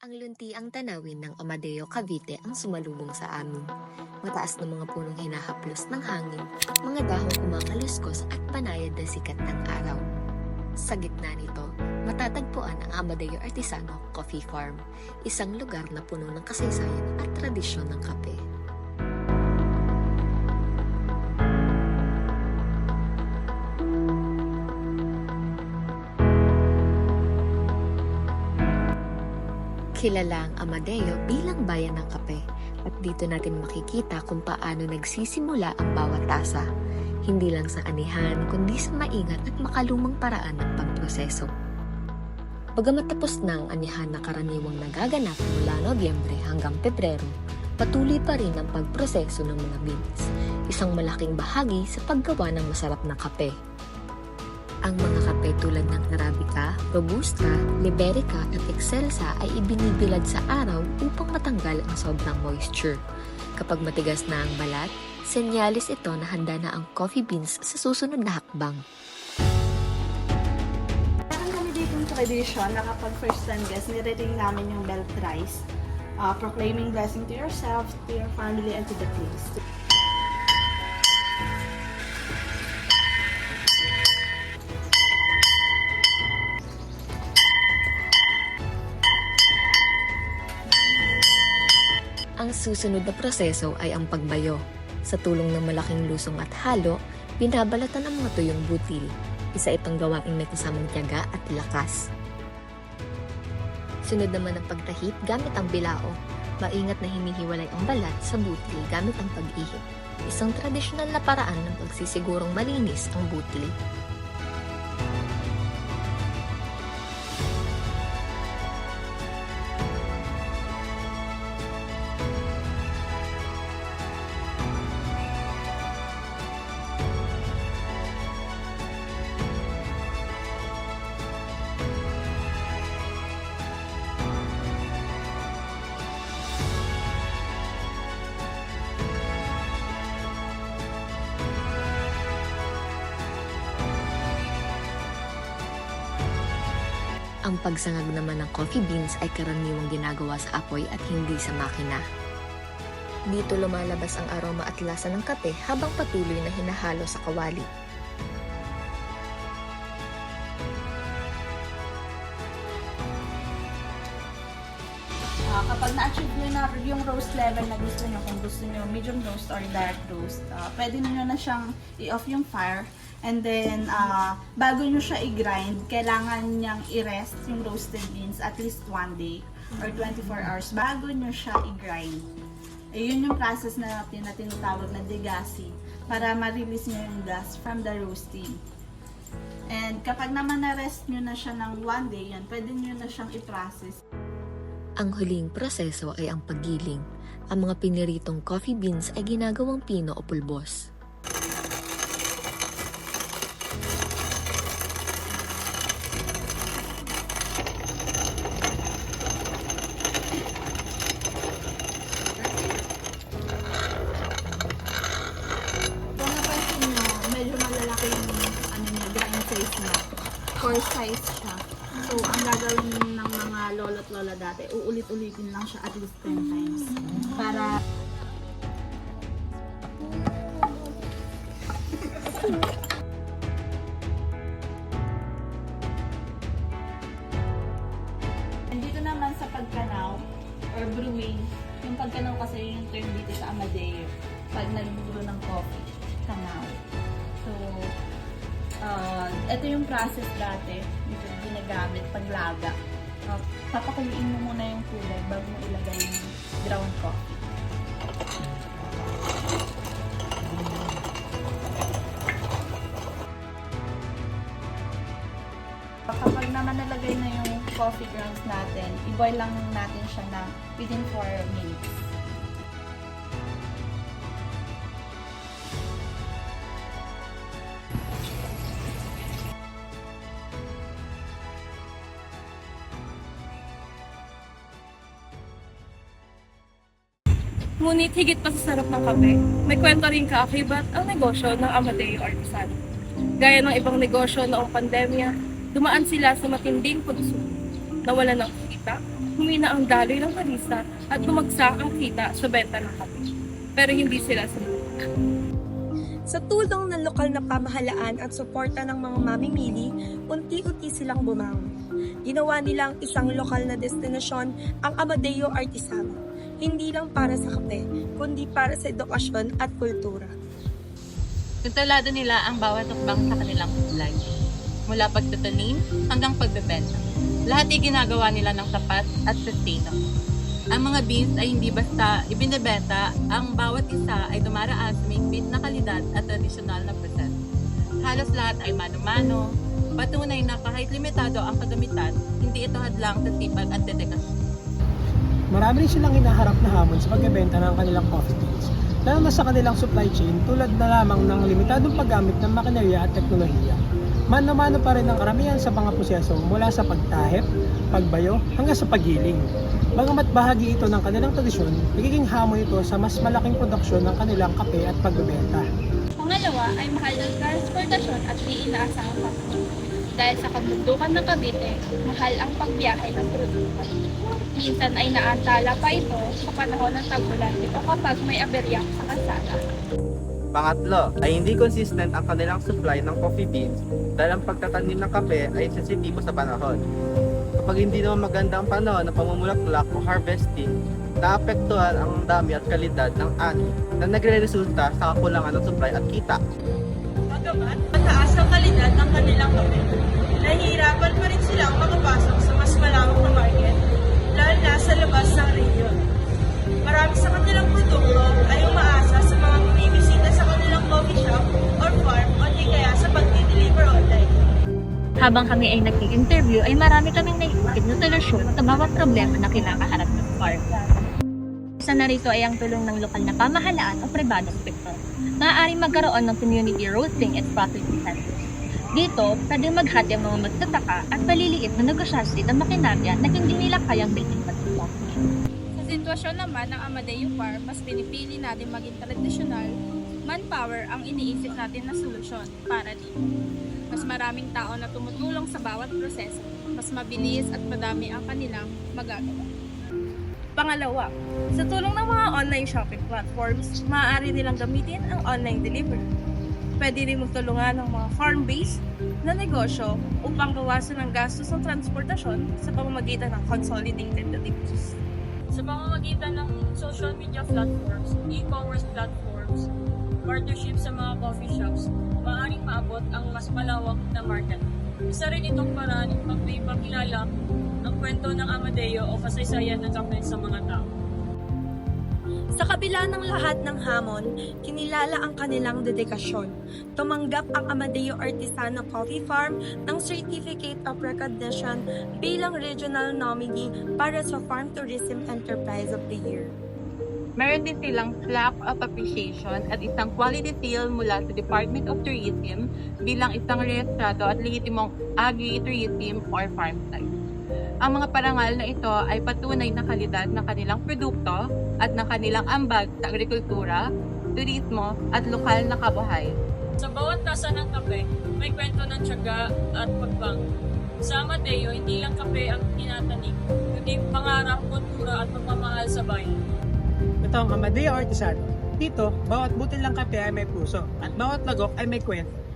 Ang luntiang tanawin ng Amadeo Cavite ang sumalubong sa amin. Mataas na mga punong hinahaplos ng hangin, mga dahong kumakaluskos at panayad na sikat ng araw. Sa gitna nito, matatagpuan ang Amadeo Artisano Coffee Farm, isang lugar na puno ng kasaysayan at tradisyon ng kape. Kilala ang Amadeo bilang bayan ng kape at dito natin makikita kung paano nagsisimula ang bawat tasa. Hindi lang sa anihan kundi sa maingat at makalumang paraan ng pagproseso. Bagamat tapos na ang anihan na karaniwang nagaganap mula Nobyembre hanggang Pebrero, patuloy pa rin ang pagproseso ng mga beans, isang malaking bahagi sa paggawa ng masarap na kape. Ang mga kape tulad ng Arabica, Robusta, Liberica at Excelsa ay ibinibilad sa araw upang matanggal ang sobrang moisture. Kapag matigas na ang balat, senyalis ito na handa na ang coffee beans sa susunod na hakbang. Meron kami dito yung tradition na kapag first time guest, nire-ring namin yung bell thrice, uh, proclaiming blessing to yourself, to your family, and to the place. Ang susunod na proseso ay ang pagbayo. Sa tulong ng malaking lusong at halo, binabalatan ang mga tuyong butil. Isa itong gawaing may kasamang tiyaga at lakas. Sunod naman ang pagtahip gamit ang bilao. Maingat na hinihiwalay ang balat sa butil gamit ang pag-ihip. Isang tradisyonal na paraan ng pagsisigurong malinis ang butil. Ang pagsangag naman ng coffee beans ay karaniwang ginagawa sa apoy at hindi sa makina. Dito lumalabas ang aroma at lasa ng kape habang patuloy na hinahalo sa kawali. Uh, kapag na-achieve nyo na yung roast level na gusto nyo, kung gusto nyo medium roast or dark roast, uh, pwede nyo na siyang i-off yung fire. And then, uh, bago nyo siya i-grind, kailangan niyang i-rest yung roasted beans at least one day or 24 hours bago nyo siya i-grind. Eh, yun yung process na natin na tinatawag na degassing para ma-release nyo yung gas from the roasting. And kapag naman na-rest nyo na siya ng one day, yan, pwede nyo na siyang i-process. Ang huling proseso ay ang paggiling. Ang mga piniritong coffee beans ay ginagawang pino o pulbos. Kung napansin nyo, medyo malalaki yung ano niya, grind size niya. Core size siya. So, ang gagawin ng mga lolo't lola dati, uulit-ulitin lang siya at least 10 times. Para And dito naman sa pagkanaw or brewing, yung pagkanaw kasi yung term dito sa Amadeo, pag nagbubro ng coffee, kanaw. So, uh, ito yung process dati, dito ginagamit paglaga. Uh, papakuluin mo muna yung kulay bago mo ilagay yung ground coffee. Kapag naman nalagay na yung coffee grounds natin, i-boil lang natin siya ng within 4 minutes. Ngunit higit pa sa sarap ng kape, may kwento rin kaakibat ang negosyo ng Amadeo Artisan. Gaya ng ibang negosyo noong pandemya, dumaan sila sa matinding pagsubok. Nawalan ng kita, humina ang daloy ng barista at bumagsak ang kita sa benta ng kape. Pero hindi sila sumunod. Sa tulong ng lokal na pamahalaan at suporta ng mga mamimili, unti-unti silang bumangon. Ginawa nilang isang lokal na destinasyon ang Amadeo Artisano, hindi lang para sa kape, kundi para sa edukasyon at kultura. Kontrolado nila ang bawat tukbang sa kanilang supply. Mula pagtatanim hanggang pagbebenta. Lahat ay ginagawa nila ng tapat at sustainable. Ang mga beans ay hindi basta ibinebenta, ang bawat isa ay dumaraan sa mahigpit na kalidad at tradisyonal na proseso. Halos lahat ay mano-mano, patunay na kahit limitado ang kagamitan, hindi ito hadlang sa sipag at dedikasyon. Marami rin silang hinaharap na hamon sa pagbebenta ng kanilang beans, lalo na sa kanilang supply chain tulad na lamang ng limitadong paggamit ng makinerya at teknolohiya. Mano-mano pa rin ang karamihan sa mga proseso mula sa pagtahip, pagbayo, hanggang sa paggiling. Bagamat bahagi ito ng kanilang tradisyon, nagiging hamon ito sa mas malaking produksyon ng kanilang kape at pagbebenta. Pangalawa ay mahal ng transportasyon at di inaasahang faktor. Dahil sa kabundukan ng Cavite, mahal ang pagbiyahe ng produkto. Minsan ay naantala pa ito sa panahon ng tag-ulan o kapag may aberya sa kalsada. Pangatlo, ay hindi consistent ang kanilang supply ng coffee beans dahil ang pagtatanim ng kape ay sensitibo sa panahon. Kapag hindi naman maganda ang panahon ng pamumulaklak o harvesting, naapektuhan ang dami at kalidad ng ani na nagre-resulta sa kakulangan ng supply at kita. Bagamat mataas ang kalidad ng kanilang kape, nahihirapan pa rin silang makapasok sa mas malawak na market, lalo na sa labas ng region. Marami sa kanilang produkto ay umaasa sa mga bumibisita sa kanilang coffee shop or farm o di kaya sa pag-deliver online. Habang kami ay nag-interview ay marami kaming naisip na solusyon sa bawat problema na kinakaharap ng farm. Isa na rito ay ang tulong ng lokal na pamahalaan o pribadong sektor. Maaaring magkaroon ng community roasting and processing centers. Dito, pwede maghati ang mga magtataka at paliliit na negosyasyon ng makinarya na hindi nila kayang bilhin magtataka. Sa sitwasyon naman ng Amadeo Farm, mas pinipili natin maging tradisyonal, manpower ang iniisip natin na solusyon para dito. Mas maraming tao na tumutulong sa bawat proseso, mas mabilis at madami ang kanilang magagawa. Pangalawa, sa tulong ng mga online shopping platforms, maaari nilang gamitin ang online delivery. Pwede rin magtulungan ng mga farm-based na negosyo upang bawasan ang gastos ng transportasyon sa pamamagitan ng consolidated deliveries. Sa pamamagitan ng social media platforms, e-commerce platforms, partnership sa mga coffee shops, maaaring maabot ang mas malawak na market. Isa rin itong paraan upang may pakilala ang kwento ng Amadeo o kasaysayan ng kape sa mga tao. Sa kabila ng lahat ng hamon, kinilala ang kanilang dedikasyon. Tumanggap ang Amadeo Artisano Coffee Farm ng Certificate of Recognition bilang Regional Nominee para sa Farm Tourism Enterprise of the Year. Meron din silang plaque of appreciation at isang quality seal mula sa Department of Tourism bilang isang rehistrado at lehitimong agri-tourism or farm site. Ang mga parangal na ito ay patunay na kalidad ng kanilang produkto at ng kanilang ambag sa agrikultura, turismo at lokal na kabuhayan. Sa bawat tasa ng kape, may kwento ng tiyaga at pagbango. Sa Amadeo, hindi lang kape ang tinatanim, kundi pangarap, kultura at pagmamahal sa bayan. Ito ang Amadeo Artisano. Dito, bawat butil ng kape ay may puso at bawat lagok ay may kwento.